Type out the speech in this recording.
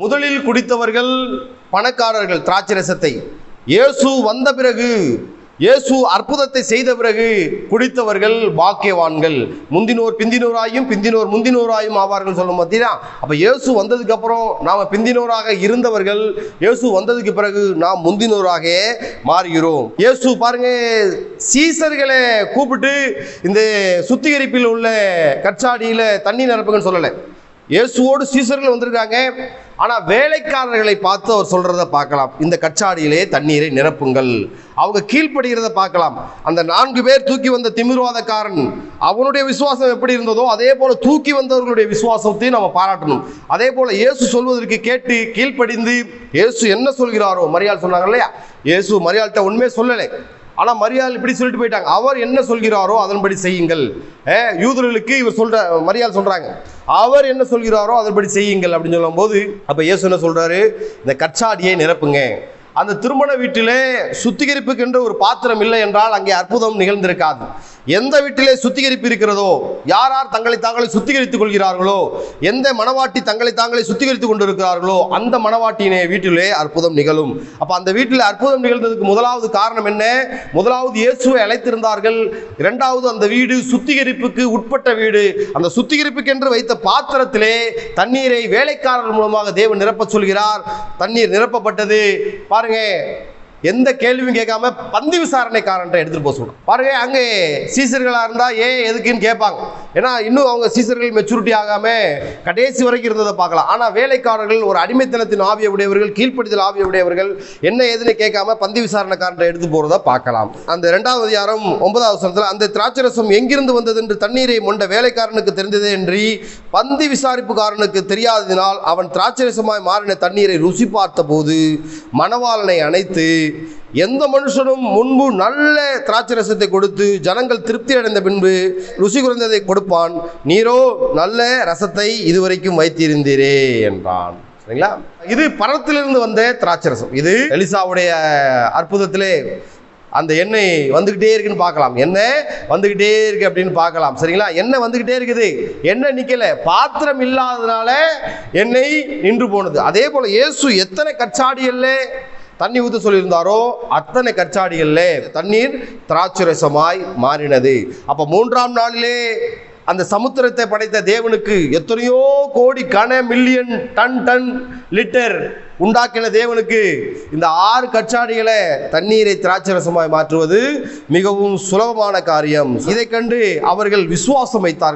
முதலில் குடித்தவர்கள் பணக்காரர்கள் திராட்சரசத்தை. இயேசு வந்த பிறகு இயேசு அற்புதத்தை செய்த பிறகு குடித்தவர்கள் பாக்கியவான்கள். முந்தினோர் பிந்தினோராயும் பிந்தினோர் முந்தினோராயும் ஆவார்கள் சொல்லும் பார்த்தீங்கன்னா அப்போ இயேசு வந்ததுக்கு அப்புறம் நாம் பிந்தினோராக இருந்தவர்கள் இயேசு வந்ததுக்கு பிறகு நாம் முந்தினோராக மாறுகிறோம். இயேசு பாருங்க சீசர்களை கூப்பிட்டு இந்த சுத்திகரிப்பில் உள்ள கச்சாடியில தண்ணி நிரப்புங்கன்னு சொல்லலை. இயேசுவோடு சீசர்கள் வந்திருக்காங்க. ஆனால் வேலைக்காரர்களை பார்த்து அவர் சொல்கிறத பார்க்கலாம். இந்த கச்சாடியிலே தண்ணீரை நிரப்புங்கள். அவங்க கீழ்ப்படுகிறத பார்க்கலாம். அந்த நான்கு பேர் தூக்கி வந்த திமிர்வாதக்காரன் அவனுடைய விசுவாசம் எப்படி இருந்ததோ அதே போல் தூக்கி வந்தவர்களுடைய விசுவாசத்தையும் நம்ம பாராட்டணும். அதே போல் இயேசு சொல்வதற்கு கேட்டு கீழ்ப்படிந்து இயேசு என்ன சொல்கிறாரோ மரியாள் சொன்னாங்க இல்லையா? இயேசு மரியாள்கிட்ட உண்மையே சொல்லலை. ஆனால் மரியாள் இப்படி சொல்லிட்டு போயிட்டாங்க. அவர் என்ன சொல்கிறாரோ அதன்படி செய்யுங்கள். ஏ, யூதர்களுக்கு இவர் சொல்ற மரியாள் சொல்றாங்க. அவர் என்ன சொல்கிறாரோ அதன்படி செய்யுங்கள் அப்படின்னு சொல்லும்போது அப்போ இயேசு என்ன சொல்றாரு? இந்த கச்சாடியை நிரப்புங்க. அந்த திருமண வீட்டிலே சுத்திகரிப்புக்கென்று ஒரு பாத்திரம் இல்லை என்றால் அங்கே அற்புதம் நிகழ்ந்திருக்காது. எந்த வீட்டிலே சுத்திகரிப்பு இருக்கிறதோ யார் யார் தங்களை தாங்களே சுத்திகரித்துக் கொள்கிறார்களோ எந்த மணவாட்டி தங்களை தாங்களே சுத்திகரித்துக் கொண்டிருக்கிறார்களோ அந்த மணவாட்டியினே வீட்டிலே அற்புதம் நிகழும். அப்ப அந்த வீட்டில் அற்புதம் நிகழ்ந்ததுக்கு முதலாவது காரணம் என்ன? முதலாவது இயேசுவை அழைத்திருந்தார்கள். இரண்டாவது அந்த வீடு சுத்திகரிப்புக்கு உட்பட்ட வீடு. அந்த சுத்திகரிப்புக்கென்று வைத்த பாத்திரத்திலே தண்ணீரை வேலைக்காரர் மூலமாக தேவன் நிரப்ப சொல்கிறார். தண்ணீர் நிரப்பப்பட்டது. பாருங்க எந்த கேள்வியும் கேட்காம பந்தி விசாரணைக்காரன்ட்ட எடுத்துட்டு போக சொல்றோம் பாருங்க அங்கே சீசர்களா இருந்தா ஏன் எதுக்குன்னு கேட்பாங்க. ஏன்னா இன்னும் அவங்க சீசர்கள் மெச்சூரிட்டி ஆகாம கடைசி வரைக்கும் இருந்ததை பார்க்கலாம். ஆனா வேலைக்காரர்கள் ஒரு அடிமைத்தனத்தின் ஆவிய உடையவர்கள் கீழ்ப்படுதல் ஆவிய உடையவர்கள் என்ன ஏதுன்னு கேட்காம பந்தி விசாரணைக்காரன் எடுத்து போகிறத பார்க்கலாம். அந்த இரண்டாவது அதிகாரம் ஒன்பதாவது வசனத்துல அந்த திராட்சரசம் எங்கிருந்து வந்தது என்று தண்ணீரை மொண்ட வேலைக்காரனுக்கு தெரிந்ததே என்று பந்தி விசாரிப்புக்காரனுக்கு தெரியாததினால் அவன் திராட்சரசமாய் மாறின தண்ணீரை ருசி பார்த்த போது மணவாளனை அணைத்து எந்த மனுஷனும் முன்பு நல்ல திராட்சரசத்தை கொடுத்து ஜனங்கள் திருப்தி அடைந்த பின்பு ருசி குறைந்ததை கொடுப்பான். நீரோ நல்ல ரசத்தை இதுவரைக்கும் வைத்திருந்தீரே என்றான். சரிங்களா? இது பரத்திலிருந்து வந்த திராட்சரசம் இது எலிசாவுடைய அற்புதத்திலே அந்த எண்ணெய் வந்துக்கிட்டே இருக்குன்னு பார்க்கலாம். எண்ணெய் வந்துக்கிட்டே இருக்கு அப்படின்னு பார்க்கலாம். சரிங்களா? எண்ணெய் வந்துக்கிட்டே இருக்குது. எண்ணெய் நிற்கல பாத்திரம் இல்லாததுனால எண்ணெய் நின்று போனது. அதே போல இயேசு எத்தனை கச்சாடிகள்ல தண்ணி ஊற்ற சொல்லியிருந்தாரோ அத்தனை கச்சாடிகள்ல தண்ணீர் திராட்சரசமாய் மாறினது. அப்ப மூன்றாம் நாளிலே அந்த சமுத்திரத்தை படைத்த தேவனுக்கு எத்தனையோ கோடி கன மில்லியன் டன் டன் லிட்டர் உண்டாக்கின தேவனுக்கு இந்த ஆறு கச்சாடிகளை தண்ணீரை திராட்சரசமாய் மாற்றுவது மிகவும் சுலபமான காரியம். இதை கண்டு அவர்கள் விசுவாசம் வைத்தார்கள்.